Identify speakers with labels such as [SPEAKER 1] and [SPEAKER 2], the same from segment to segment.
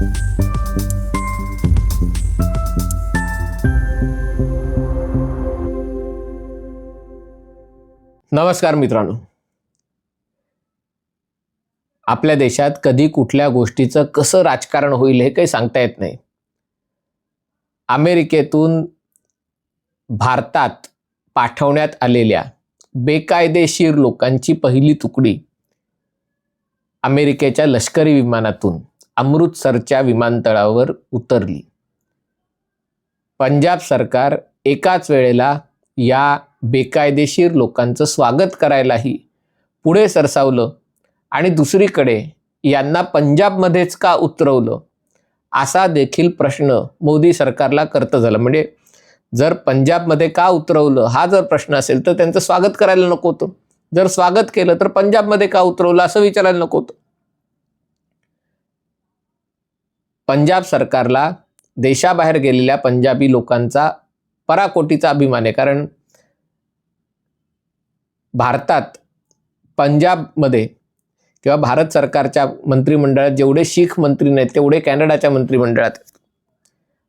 [SPEAKER 1] नमस्कार मित्रांनो. आपल्या देशात कधी कुठल्या गोष्टीचं कसं राजकारण होईल हे काही सांगता येत नाही. अमेरिकेतून भारतात पाठवण्यात आलेल्या बेकायदेशीर लोकांची पहिली तुकडी अमेरिकेच्या लष्करी विमानातून अमृतसरच्या विमानतळावर उतरली. पंजाब सरकार एकाच वेळेला या बेकायदेशीर लोकांचं स्वागत करायलाही पुढे सरसावलं आणि दुसरीकडे यांना पंजाबमध्येच का उतरवलं असा देखील प्रश्न मोदी सरकारला करतं झालं. म्हणजे जर पंजाबमध्ये का उतरवलं हा जर प्रश्न असेल तर त्यांचं स्वागत करायला नको होतं. जर स्वागत केलं तर पंजाबमध्ये का उतरवलं असं विचारायला नको होतं. पंजाब सरकारला देशाबाहेर गेलेल्या पंजाबी लोकांचा पराकोटीचा अभिमान आहे. कारण भारतात पंजाबमध्ये किंवा भारत सरकारच्या मंत्रिमंडळात जेवढे शीख मंत्री नाहीत तेवढे कॅनडाच्या मंत्रिमंडळात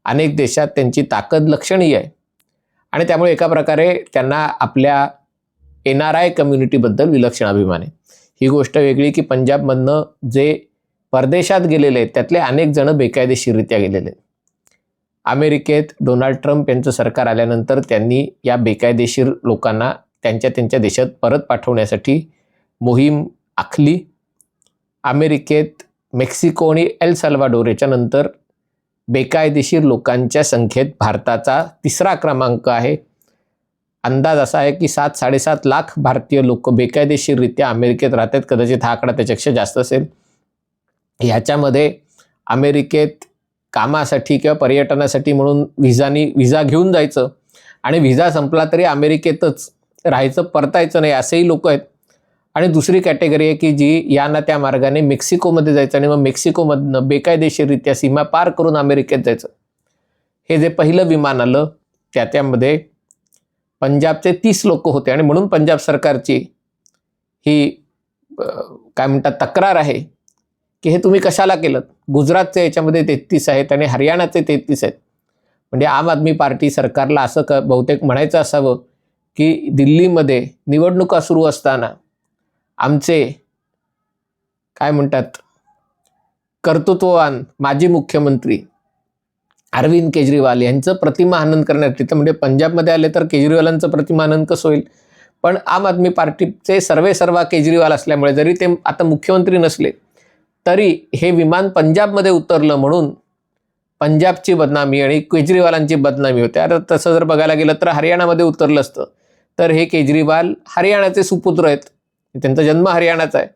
[SPEAKER 1] अनेक देशात त्यांची ताकद लक्षणीय आहे. आणि त्यामुळे एका प्रकारे त्यांना आपल्या एन आर आय कम्युनिटीबद्दल विलक्षण अभिमान आहे. ही गोष्ट वेगळी की पंजाबमधनं जे परदेशात गेलेले आहेत त्यातले अनेक जण बेकायदेशीररित्या गेलेले. आहेत अमेरिकेत डोनाल्ड ट्रम्प यांचं सरकार आल्यानंतर त्यांनी या बेकायदेशीर लोकांना त्यांच्या त्यांच्या देशात परत पाठवण्यासाठी मोहीम आखली. अमेरिकेत मेक्सिको आणि एल सल्वाडोर याच्यानंतर बेकायदेशीर लोकांच्या संख्येत भारताचा तिसरा क्रमांक आहे. अंदाज असा आहे की सात साडेसात लाख भारतीय लोक बेकायदेशीररित्या अमेरिकेत राहतात. कदाचित हा आकडा त्याच्यापेक्षा जास्त असेल. ह्याच्यामध्ये अमेरिकेत कामासाठी किंवा पर्यटनासाठी म्हणून व्हिजानी व्हिजा घेऊन जायचं आणि व्हिजा संपला तरी अमेरिकेतच राहायचं परतायचं नाही असेही लोक आहेत. आणि दुसरी कॅटेगरी आहे की जी या ना त्या मार्गाने मेक्सिकोमध्ये जायचं आणि मग मेक्सिकोमधनं बेकायदेशीररित्या सीमा पार करून अमेरिकेत जायचं. हे जे पहिलं विमान आलं त्या त्यामध्ये पंजाबचे तीस लोक होते आणि म्हणून पंजाब सरकारची ही काय म्हणतात तक्रार आहे की हे तुम्ही कशाला केलं? गुजरातचे याच्यामध्ये तेहतीस आहेत आणि हरियाणाचे तेहतीस आहेत. म्हणजे आम आदमी पार्टी सरकारला असं क बहुतेक म्हणायचं असावं की दिल्लीमध्ये निवडणुका सुरू असताना आमचे काय म्हणतात? कर्तृत्ववान माजी मुख्यमंत्री अरविंद केजरीवाल यांचं प्रतिमाहनन करण्यात तिथं म्हणजे पंजाबमध्ये आले तर केजरीवालांचं प्रतिमाहनन कसं होईल? पण आम आदमी पार्टीचे सर्वे सर्वा केजरीवाल असल्यामुळे जरी ते आता मुख्यमंत्री नसले तरी हे विमान पंजाबमध्ये उतरलं म्हणून पंजाबची बदनामी आणि केजरीवालांची बदनामी होते. आता तसं जर बघायला गेलं तर हरियाणामध्ये उतरलं असतं. तर हे केजरीवाल हरियाणाचे सुपुत्र आहेत. त्यांचा जन्म हरियाणाचा आहे.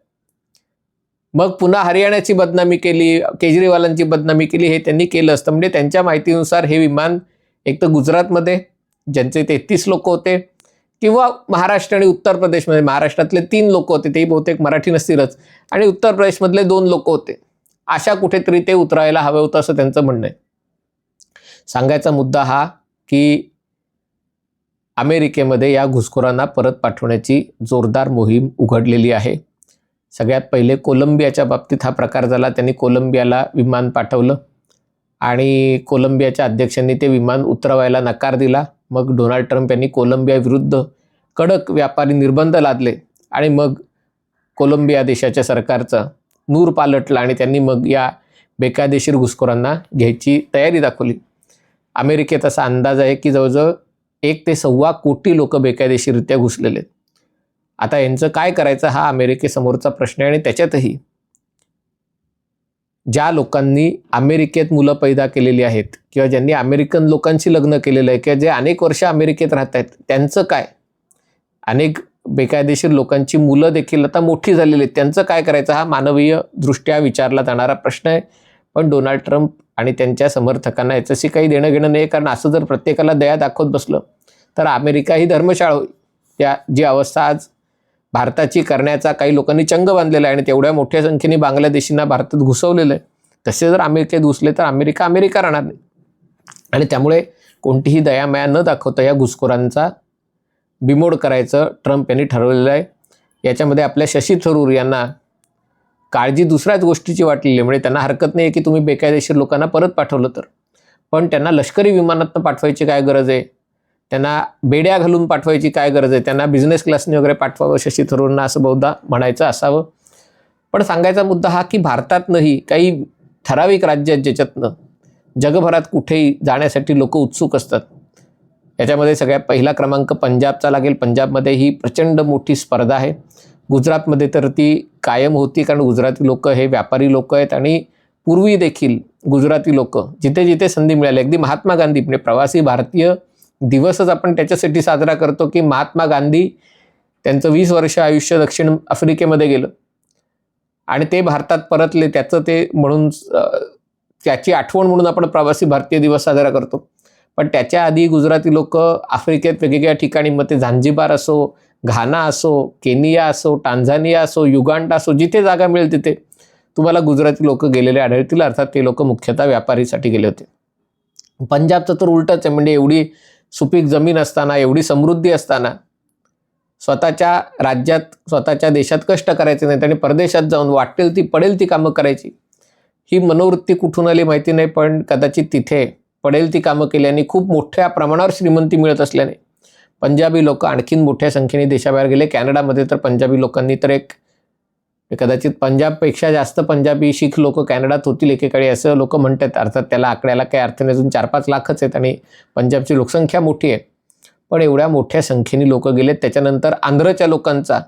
[SPEAKER 1] मग पुन्हा हरियाणाची बदनामी केली केजरीवालांची बदनामी केली हे त्यांनी केलं असतं. म्हणजे त्यांच्या माहितीनुसार हे विमान एक तर गुजरातमध्ये ज्यांचे तेहतीस लोक होते किंवा महाराष्ट्र आणि उत्तर प्रदेशमध्ये महाराष्ट्रातले तीन लोक होते तेही बहुतेक मराठी नसतीलच आणि उत्तर प्रदेशमधले दोन लोक होते. अशा कुठेतरी ते उतरायला हवं होतं असं त्यांचं म्हणणं आहे. सांगायचा मुद्दा हा की अमेरिकेमध्ये या घुसखोरांना परत पाठवण्याची जोरदार मोहीम उघडलेली आहे. सगळ्यात पहिले कोलंबियाच्या बाबतीत हा प्रकार झाला. त्यांनी कोलंबियाला विमान पाठवलं. आणि कोलंबियाच्या अध्यक्षांनी ते विमान उतरवायला नकार दिला. मग डोनाल्ड ट्रम्प यांनी कोलंबियाविरुद्ध कडक व्यापारी निर्बंध लादले आणि मग कोलंबिया देशाच्या सरकारचं नूर पालटला आणि त्यांनी मग या बेकायदेशीर घुसखोरांना घ्यायची तयारी दाखवली. अमेरिकेत असा अंदाज आहे की जवळजवळ एक ते सव्वा कोटी लोक बेकायदेशीररित्या घुसलेले आहेत. आता यांचं काय करायचं हा अमेरिकेसमोरचा प्रश्न आहे आणि त्याच्यातही ज्या लोकांनी अमेरिकेत मुलं पैदा केलेली आहेत किंवा ज्यांनी अमेरिकन लोकांशी लग्न केलेलं आहे किंवा जे अनेक वर्ष अमेरिकेत राहत आहेत त्यांचं काय? अनेक बेकायदेशीर लोकांची मुलं देखील आता मोठी झालेली आहेत. त्यांचं काय करायचं? हा मानवीय दृष्ट्या विचारला जाणारा प्रश्न आहे. पण डोनाल्ड ट्रम्प आणि त्यांच्या समर्थकांना याच्याशी काही देणं घेणं नाही कारण असं जर प्रत्येकाला दया दाखवत बसलं तर अमेरिका ही धर्मशाळा होईल. त्या जी अवस्था आज भारताची करण्याचा काही लोकांनी चंग बांधलेला आहे आणि तेवढ्या मोठ्या संख्येने बांगलादेशींना भारतात घुसवलेलं आहे. तसे जर अमेरिकेत घुसले तर अमेरिका अमेरिका राहणार नाही. आणि त्यामुळे कोणतीही दयामया न दाखवता या घुसखोरांचा बिमोड करायचं ट्रम्प यांनी ठरवलेलं आहे. याच्यामध्ये आपल्या शशी थरूर यांना काळजी दुसऱ्याच गोष्टीची वाटलेली आहे. म्हणजे त्यांना हरकत नाही आहे की तुम्ही बेकायदेशीर लोकांना परत पाठवलं तर. पण त्यांना लष्करी विमानातनं पाठवायची काय गरज आहे? त्यांना बेड्या घालून पाठवायची काय गरज आहे? त्यांना बिझनेस क्लासने वगैरे पाठवावं शशी थरूरना असं बहुधा म्हणायचं असावं. पण सांगायचा मुद्दा हा की भारतातनंही काही ठराविक राज्य आहेत ज्याच्यातनं जगभरात कुठेही जाण्यासाठी लोक उत्सुक असतात. याच्यामध्ये सगळ्यात पहिला क्रमांक पंजाबचा लागेल. पंजाबमध्ये ही प्रचंड मोठी स्पर्धा आहे. गुजरातमध्ये तर ती कायम होती कारण गुजराती लोक हे व्यापारी लोक आहेत आणि पूर्वी देखील गुजराती लोक जिथे जिथे संधी मिळाली. अगदी महात्मा गांधी म्हणजे प्रवासी भारतीय दिवसच आपण त्याच्यासाठी साजरा करतो की महात्मा गांधी त्यांचं वीस वर्ष आयुष्य दक्षिण आफ्रिकेमध्ये गेलं. आणि ते भारतात परतले त्याचं ते म्हणून त्याची आठवण म्हणून आपण प्रवासी भारतीय दिवस साजरा करतो. पण त्याच्या आधी गुजराती लोक आफ्रिकेत वेगवेगळ्या ठिकाणी मग ते झांजिबार असो घाना असो केनिया असो टांझानिया असो युगांडा असो जिथे जागा मिळेल तिथे तुम्हाला गुजराती लोक गेलेले आढळतील. अर्थात ते लोक मुख्यतः व्यापारीसाठी गेले होते. पंजाबचं तर उलटच आहे. म्हणजे एवढी सुपीक जमीन असताना एवढी समृद्धी असताना स्वतःच्या राज्यात स्वतःच्या देशात कष्ट करायचे नाहीत आणि परदेशात जाऊन वाटेल ती पडेल ती कामं करायची. ही मनोवृत्ती कुठून आली माहिती नाही पण कदाचित तिथे पडेल ती कामं केल्याने खूप मोठ्या प्रमाणावर श्रीमंती मिळत असल्याने. पंजाबी लोक आणखीन मोठ्या संख्येने देशाबाहेर गेले. कॅनडामध्ये तर पंजाबी लोकांनी तर एक कदाचित पंजाबपेक्षा जास्त पंजाबी शीख लोक कॅनडात होतील एकेकाळी असं लोक म्हणतात. अर्थात त्याला आकड्याला काही अर्थ नाही. अजून चार पाच लाखच आहेत आणि पंजाबची लोकसंख्या मोठी आहे. पण एवढ्या मोठ्या संख्येने लोक गेलेत. त्याच्यानंतर आंध्रच्या लोकांचा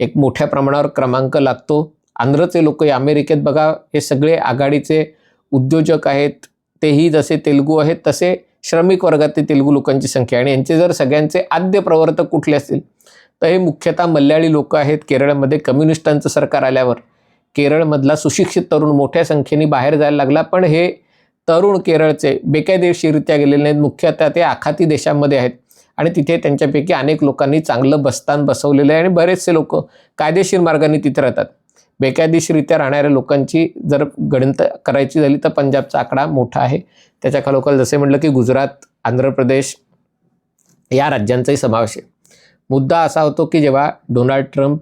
[SPEAKER 1] एक मोठ्या प्रमाणावर क्रमांक लागतो. आंध्रचे लोक अमेरिकेत बघा हे सगळे आघाडीचे उद्योजक आहेत. तेही जसे तेलगू आहेत तसे श्रमिक वर्गातील तेलगू लोकांची संख्या आणि यांचे जर सगळ्यांचे आद्य प्रवर्तक कुठले असतील तर हे मुख्यतः मल्याळी लोक आहेत केरळमध्ये कम्युनिस्टांचं सरकार आल्यावर. केरळमधला सुशिक्षित तरुण मोठ्या संख्येने बाहेर जायला लागला पण हे तरुण केरळचे बेकायदेशीररित्या गेलेले नाहीत. मुख्यतः ते आखाती देशांमध्ये आहेत आणि तिथे त्यांच्यापैकी अनेक लोकांनी चांगलं बस्तान बसवलेलं आहे आणि बरेचसे लोक कायदेशीर मार्गाने तिथे राहतात. बेकायदेशीररित्या राहणाऱ्या लोकांची जर गणित करायची झाली तर पंजाबचा आकडा मोठा आहे. त्याच्या खालोखाल जसे म्हटलं की गुजरात आंध्र प्रदेश या राज्यांचाही समावेश आहे. मुद्दा असा होतो की जेव्हा डोनाल्ड ट्रम्प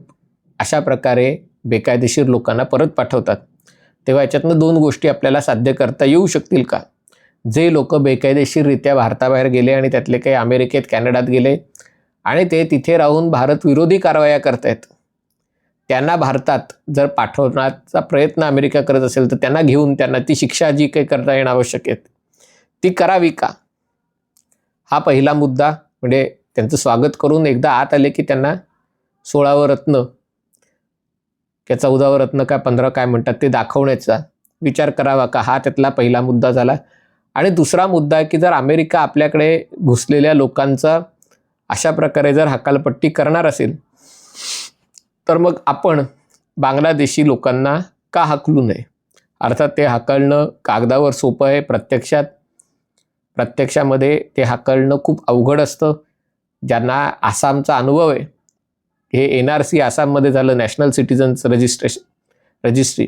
[SPEAKER 1] अशा प्रकारे बेकायदेशीर लोकांना परत पाठवतात तेव्हा याच्यातनं दोन गोष्टी आपल्याला साध्य करता येऊ शकतील का? जे लोक बेकायदेशीररित्या भारताबाहेर गेले आणि त्यातले काही अमेरिकेत कॅनडात गेले आणि ते तिथे राहून भारत विरोधी कारवाया करतायत त्यांना भारतात जर पाठवण्याचा प्रयत्न अमेरिका करत असेल तर त्यांना घेऊन त्यांना ती शिक्षा जी काही करता येणं आवश्यक आहे ती करावी का? हा पहिला मुद्दा म्हणजे त्यांचं स्वागत करून एकदा आत आले की त्यांना सोळावं रत्न किंवा चौदावं रत्न काय पंधरा काय म्हणतात ते दाखवण्याचा विचार करावा का? हा त्यातला पहिला मुद्दा झाला. आणि दुसरा मुद्दा आहे की जर अमेरिका आपल्याकडे घुसलेल्या लोकांचा अशा प्रकारे जर हकालपट्टी करणार असेल तर मग आपण बांगलादेशी लोकांना का हाकलू नये? अर्थात ते हाकलणं कागदावर सोपं आहे प्रत्यक्षात प्रत्यक्षामध्ये ते हाकलणं खूप अवघड असतं. ज्यांना आसामचा अनुभव आहे हे एन आर सी आसाममध्ये झालं नॅशनल सिटीजन्स रजिस्ट्रेशन रजिस्ट्री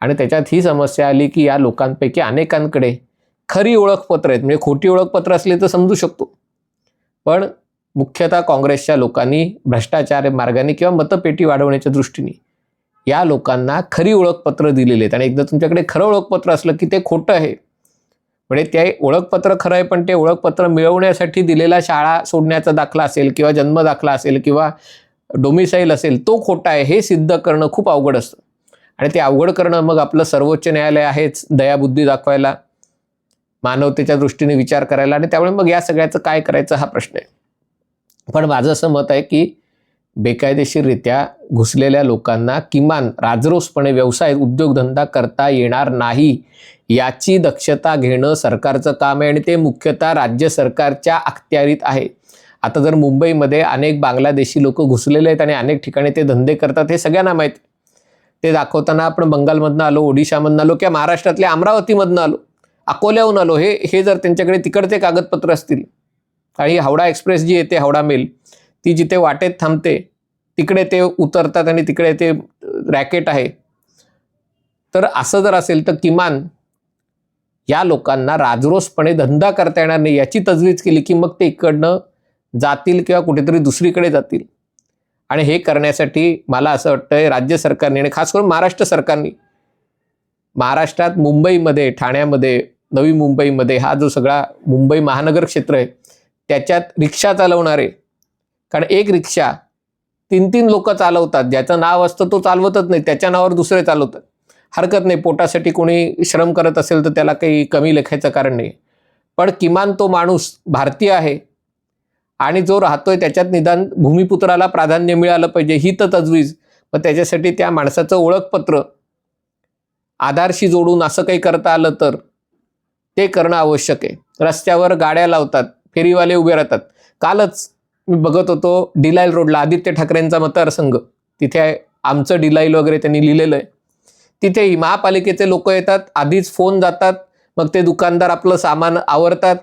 [SPEAKER 1] आणि त्याच्यात ही समस्या आली की या लोकांपैकी अनेकांकडे खरी ओळखपत्र आहेत. म्हणजे खोटी ओळखपत्र असली तर समजू शकतो. पण मुख्यतः काँग्रेसच्या लोकांनी भ्रष्टाचार मार्गाने किंवा मतपेटी वाढवण्याच्या दृष्टीने या लोकांना खरी ओळखपत्र दिलेली आहेत. आणि एकदा तुमच्याकडे खरं ओळखपत्र असलं की ते खोटं आहे. म्हणजे ते ओळखपत्र खरं आहे पण ते ओळखपत्र मिळवण्यासाठी दिलेला शाळा सोडण्याचा दाखला असेल किंवा जन्म दाखला असेल किंवा डोमिसाईल असेल तो खोटा आहे हे सिद्ध करणं खूप अवघड असतं. आणि ते अवघड करणं मग आपलं सर्वोच्च न्यायालय आहेच दयाबुद्धी दाखवायला मानवतेच्या दृष्टीने विचार करायला. आणि त्यामुळे मग या सगळ्याचं काय करायचं हा प्रश्न आहे. पण माझं असं मत आहे की बेकायदेशीररित्या घुसलेल्या लोकांना किमान राजरोसपणे व्यवसाय उद्योगधंदा करता येणार नाही याची दक्षता घेणं सरकारचं काम आहे आणि ते मुख्यतः राज्य सरकारच्या अखत्यारीत आहे. आता जर मुंबईमध्ये अनेक बांगलादेशी लोक घुसलेले आहेत आणि अनेक ठिकाणी ते धंदे करतात हे सगळ्यांना माहीत. ते दाखवताना आपण बंगालमधनं आलो ओडिशामधनं आलो किंवा महाराष्ट्रातल्या अमरावतीमधनं आलो अकोल्याहून आलो हे हे जर त्यांच्याकडे तिकडचे कागदपत्र असतील आणि हावडा एक्सप्रेस जी येते हावडा मेल ती जिथे वाटेत थांबते तिकडे ते उतरतात आणि तिकडे ते रॅकेट आहे. तर असं जर असेल तर किमान या लोकांना राजरोसपणे धंदा करता येणार नाही याची तजवीज केली की मग ते इकडनं जातील किंवा कुठेतरी दुसरीकडे जातील. आणि हे करण्यासाठी मला असं वाटतंय राज्य सरकारने आणि खास करून महाराष्ट्र सरकारने महाराष्ट्रात मुंबईमध्ये ठाण्यामध्ये नवी मुंबईमध्ये हा जो सगळा मुंबई महानगर क्षेत्र आहे त्याच्यात रिक्षा चालवणारे कारण एक रिक्षा तीन तीन लोक चालवतात. ज्याचं नाव असतं तो चालवतच नाही. त्याच्या नावावर दुसरे चालवतात. हरकत नाही. पोटासाठी कोणी श्रम करत असेल तर त्याला काही कमी लेखायचं कारण नाही. पण किमान तो माणूस भारतीय आहे आणि जो राहतोय त्याच्यात निदान भूमिपुत्राला प्राधान्य मिळालं पाहिजे. ही तर तजवीज. मग त्याच्यासाठी त्या माणसाचं ओळखपत्र आधारशी जोडून असं काही करता आलं तर ते करणं आवश्यक आहे. रस्त्यावर गाड्या लावतात. फेरीवाले उभे राहतात. कालच मी बघत होतो डिलाईल रोडला आदित्य ठाकरेंचा मतदारसंघ. तिथे आमचं डिलाईल वगैरे त्यांनी लिहिलेलं आहे. तिथेही महापालिकेचे लोक येतात आधीच फोन जातात मग ते दुकानदार आपलं सामान आवरतात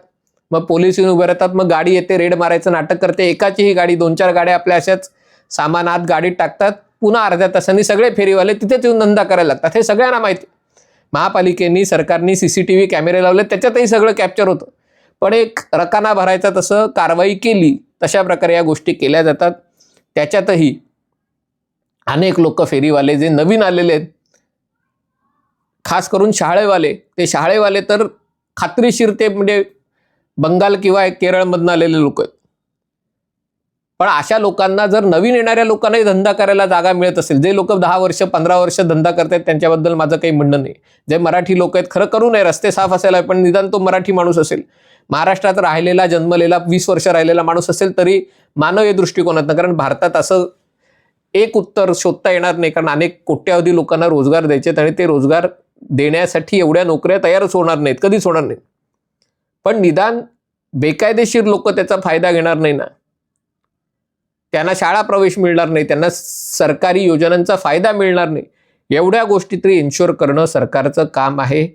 [SPEAKER 1] मग पोलीस येऊन उभे राहतात मग गाडी येते रेड मारायचं नाटक करते एकाचीही गाडी दोन चार गाड्या आपल्या अशाच सामानात गाडीत टाकतात पुन्हा अर्ध्या तासांनी सगळे फेरीवाले तिथेच येऊन धंदा करायला लागतात हे सगळ्यांना माहिती महापालिकेनी सरकारनी सी सी टी व्ही कॅमेरे लावले त्याच्यातही सगळं कॅप्चर होतं. पण एक रकाना भरायचा तसं कारवाई केली. तशा प्रकारे या गोष्टी केल्या जातात. त्याच्यातही अनेक लोक फेरीवाले जे नवीन आलेले आहेत खास करून शाळेवाले ते शाळेवाले तर खात्रीशीर ते म्हणजे बंगाल किंवा केरळमधनं आलेले लोक आहेत. पण अशा लोकांना जर नवीन येणाऱ्या लोकांनाही धंदा करायला जागा मिळत असेल जे लोक दहा वर्ष पंधरा वर्ष धंदा करतात त्यांच्याबद्दल माझं काही म्हणणं नाही. जे मराठी लोक आहेत खरं करू नये रस्ते साफ असायला पण निदान तो मराठी माणूस असेल. महाराष्ट्रात राहिलेला जन्मलेला वीस वर्ष राहिलेला माणूस असेल तरी मानवीय दृष्टिकोनातनं कारण भारतात असं एक उत्तर शोधता येणार नाही कारण अनेक कोट्यावधी लोकांना रोजगार द्यायचे आणि ते रोजगार देण्यासाठी एवढ्या नोकऱ्या तयारच होणार नाहीत कधीच होणार नाहीत. पण निदान बेकायदेशीर लोक त्याचा फायदा घेणार नाही ना. त्यांना शाळा प्रवेश मिळणार नाही त्यांना सरकारी योजनांचा फायदा मिळणार नाही. एवढ्या गोष्टी तरी इन्शुअर करणं सरकारचं काम आहे.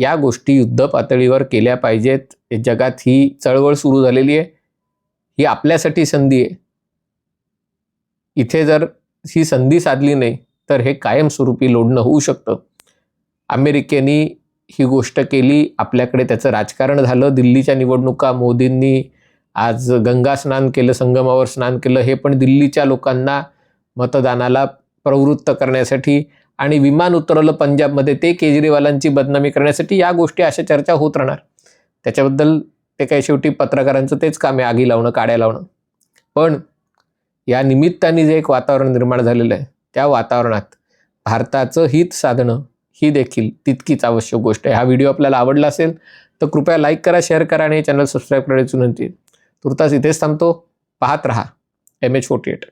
[SPEAKER 1] या गोष्टी युद्ध पातळीवर केल्या पाहिजेत. जगात ही चळवळ सुरू झालेली आहे. ही आपल्यासाठी संधी आहे. इथे जर ही संधी साधली नाही तर हे कायमस्वरूपी लोढणं होऊ शकतं. अमेरिकेने ही गोष्ट केली. आपल्याकडे त्याचं राजकारण झालं. दिल्लीच्या निवडणुका मोदींनी आज गंगा स्नान केलं संगमावर स्नान केलं. हे पण दिल्लीच्या लोकांना मतदानाला प्रवृत्त करण्यासाठी आणि विमान उतरवलं पंजाबमध्ये ते केजरीवालांची बदनामी करण्यासाठी या गोष्टी अशा चर्चा होत राहणार. त्याच्याबद्दल ते काही शेवटी पत्रकारांचं तेच काम आहे आगी लावणं काड्या लावणं. पण या निमित्ताने जे एक वातावरण निर्माण झालेलं आहे त्या वातावरणात भारताचं हित साधणं ही देखील तितकीच आवश्यक गोष्ट आहे. हा व्हिडिओ आपल्याला आवडला असेल तर कृपया लाईक करा शेअर करा आणि चॅनल सबस्क्राईब करण्याची विनंती तुर्तास इथेच थांबतो. पाहत रहा. M H forty eight.